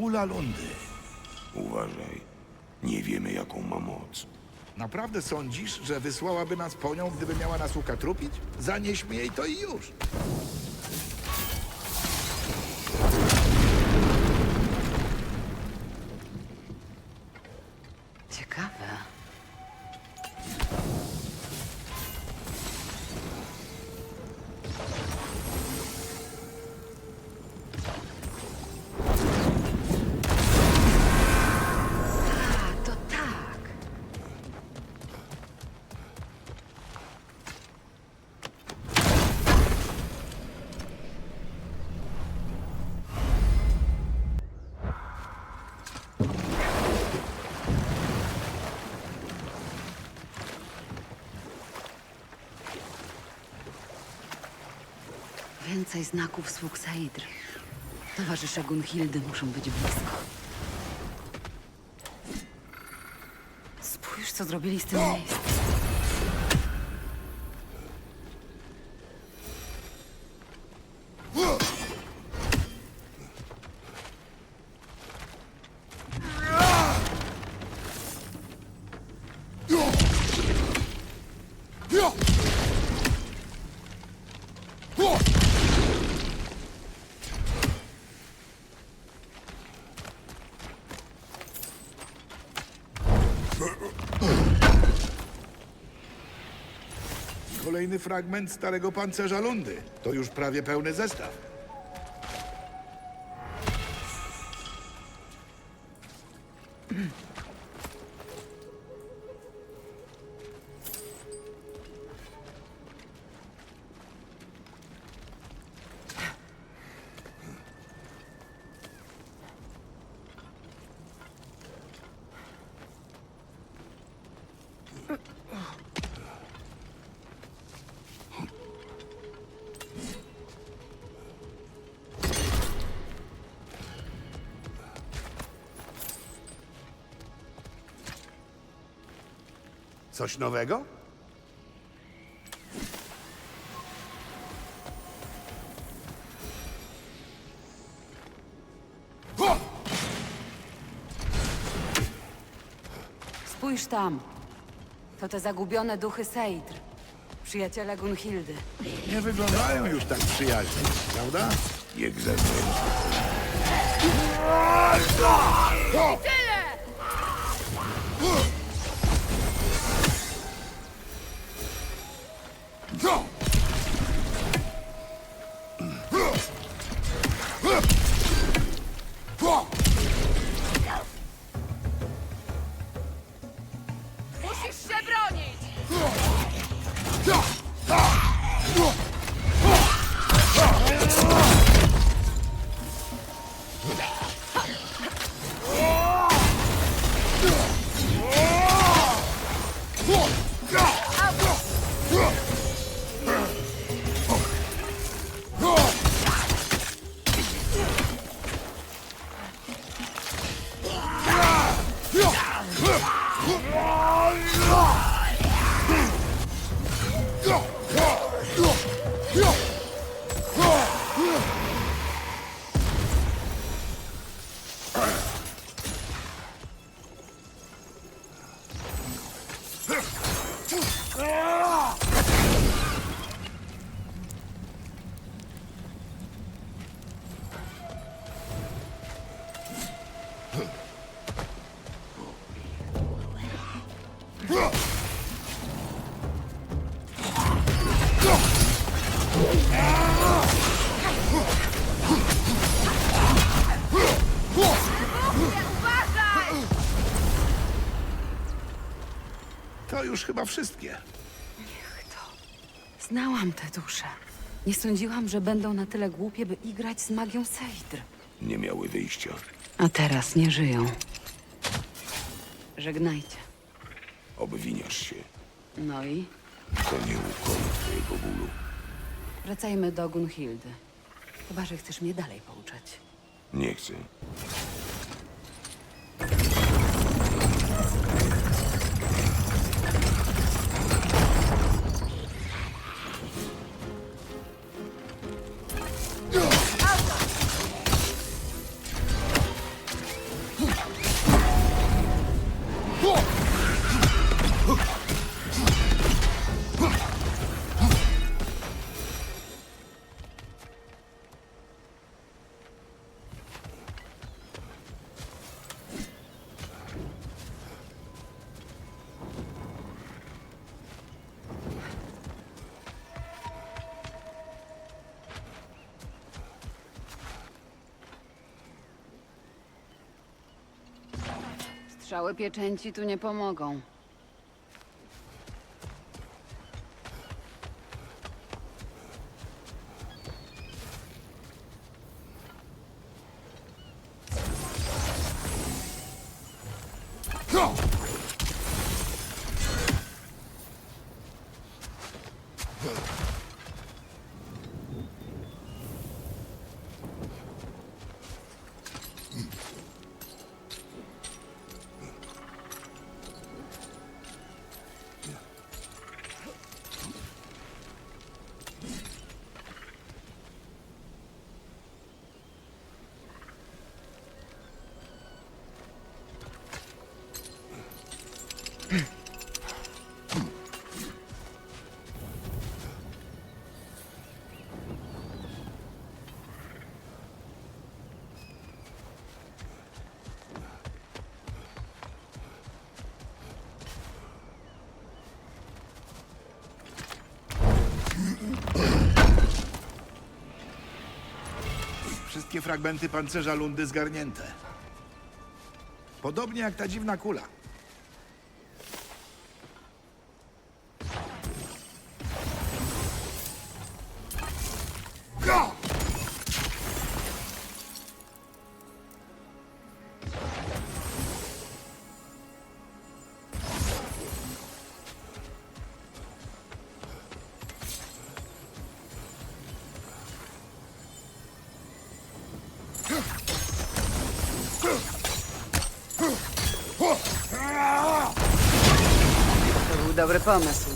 Kula Lundy. Uważaj. Nie wiemy, jaką ma moc. Naprawdę sądzisz, że wysłałaby nas po nią, gdyby miała nas ukatrupić? Zanieśmy jej to i już. Więcej znaków sług Saidry. Towarzysze Gunhildy muszą być blisko. Spójrz, co zrobili z tym miejscem. Kolejny fragment starego pancerza Lundy. To już prawie pełny zestaw. Coś nowego? Spójrz tam. To te zagubione duchy Seidr. Przyjaciele Gunhildy. Nie wyglądają już tak przyjaźnie, prawda? Bieg ze mną. Uważaj! To już chyba wszystkie. Znałam te dusze. Nie sądziłam, że będą na tyle głupie, by igrać z magią Seidr. Nie miały wyjścia. A teraz nie żyją. Żegnajcie. Obwiniasz się. No i To nie ukoi twojego bólu. Wracajmy do Gunhildy. Chyba, że chcesz mnie dalej pouczać. Nie chcę. Whoa! Strzały pieczęci tu nie pomogą. Wszystkie fragmenty pancerza Lundy zgarnięte. Podobnie jak ta dziwna kula. Dobry pomysł.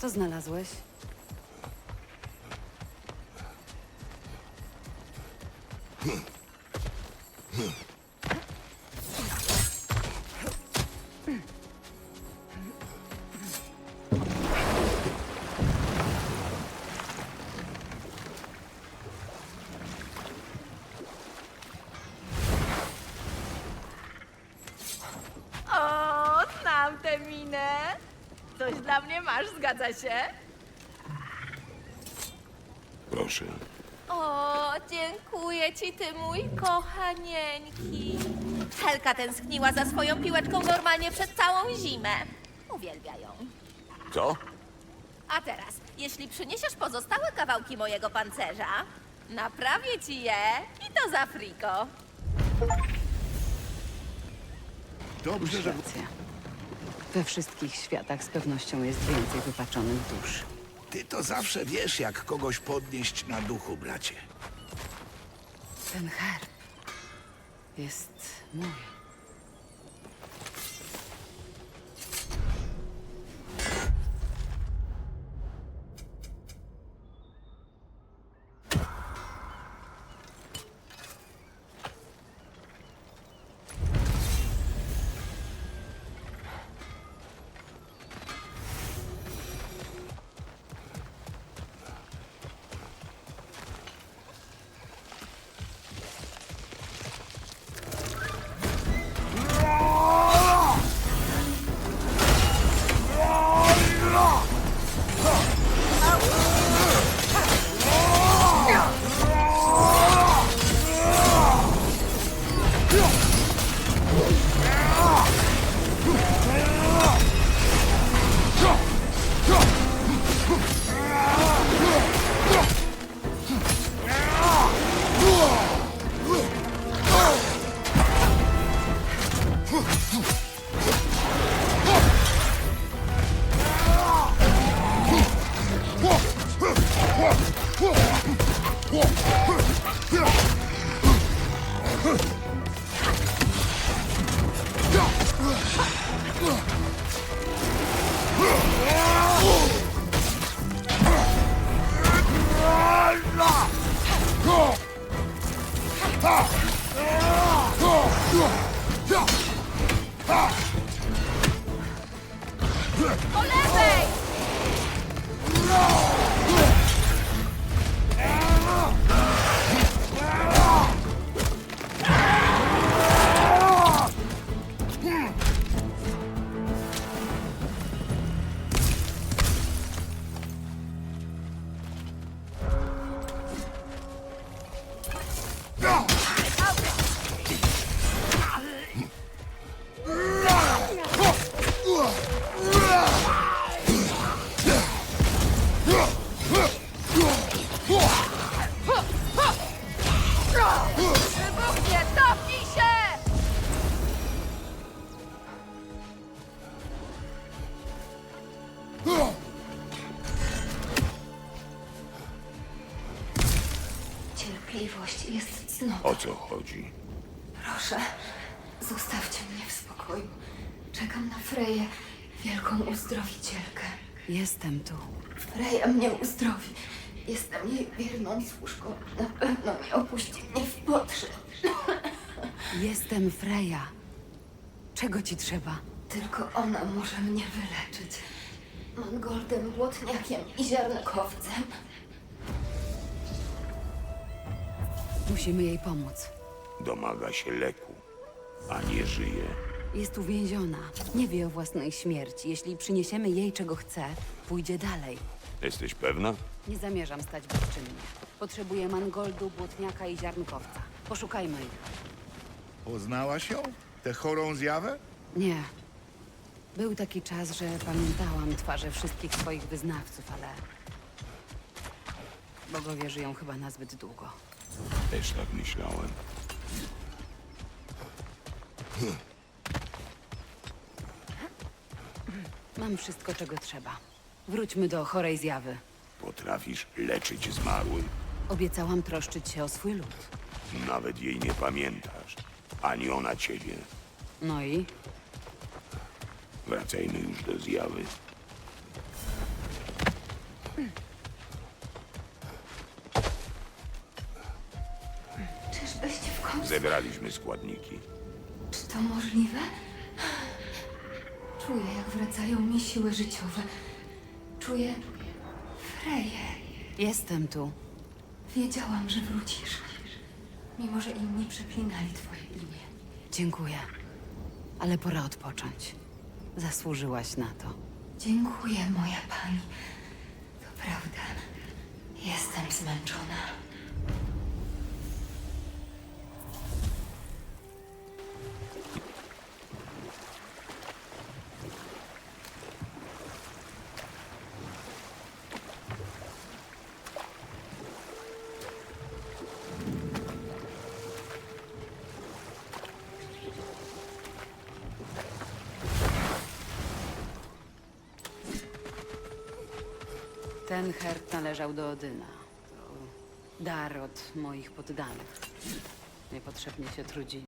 Co znalazłeś? Coś dla mnie masz, zgadza się? Proszę. O, dziękuję ci, ty mój kochanieńki. Helka tęskniła za swoją piłeczką normalnie przez całą zimę. Uwielbia ją. Co? A teraz, jeśli przyniesiesz pozostałe kawałki mojego pancerza, naprawię ci je i to za friko. Dobrze, że... Racja. We wszystkich światach z pewnością jest więcej wypaczonych dusz. Ty to zawsze wiesz, jak kogoś podnieść na duchu, bracie. Ten herb jest mój. Po lewej! Sprawiedliwość jest cnotą. O co chodzi? Proszę, zostawcie mnie w spokoju. Czekam na Freję, wielką uzdrowicielkę. Jestem tu. Freja mnie uzdrowi. Jestem jej wierną służką. Na pewno nie opuści mnie w potrze. Jestem Freja. Czego ci trzeba? Tylko ona może mnie wyleczyć. Mangoldem, błotniakiem i ziarnkowcem. Musimy jej pomóc. Domaga się leku, a nie żyje. Jest uwięziona. Nie wie o własnej śmierci. Jeśli przyniesiemy jej czego chce, pójdzie dalej. Jesteś pewna? Nie zamierzam stać bezczynnie. Potrzebuję mangoldu, błotniaka i ziarnkowca. Poszukajmy ich. Poznałaś ją? Tę chorą zjawę? Nie. Był taki czas, że pamiętałam twarze wszystkich swoich wyznawców, ale... Bogowie żyją chyba na zbyt długo. Też tak myślałem. Mam wszystko, czego trzeba. Wróćmy do chorej zjawy. Potrafisz leczyć zmarłych. Obiecałam troszczyć się o swój lud. Nawet jej nie pamiętasz. Ani ona ciebie. No i? Wracajmy już do zjawy. Zebraliśmy składniki. Czy to możliwe? Czuję, jak wracają mi siły życiowe. Czuję Freję. Jestem tu. Wiedziałam, że wrócisz. Mimo, że inni przeklinali twoje imię. Dziękuję. Ale pora odpocząć. Zasłużyłaś na to. Dziękuję, moja pani. To prawda. Jestem zmęczona. Ten herb należał do Odyna. To dar od moich poddanych. Niepotrzebnie się trudzi.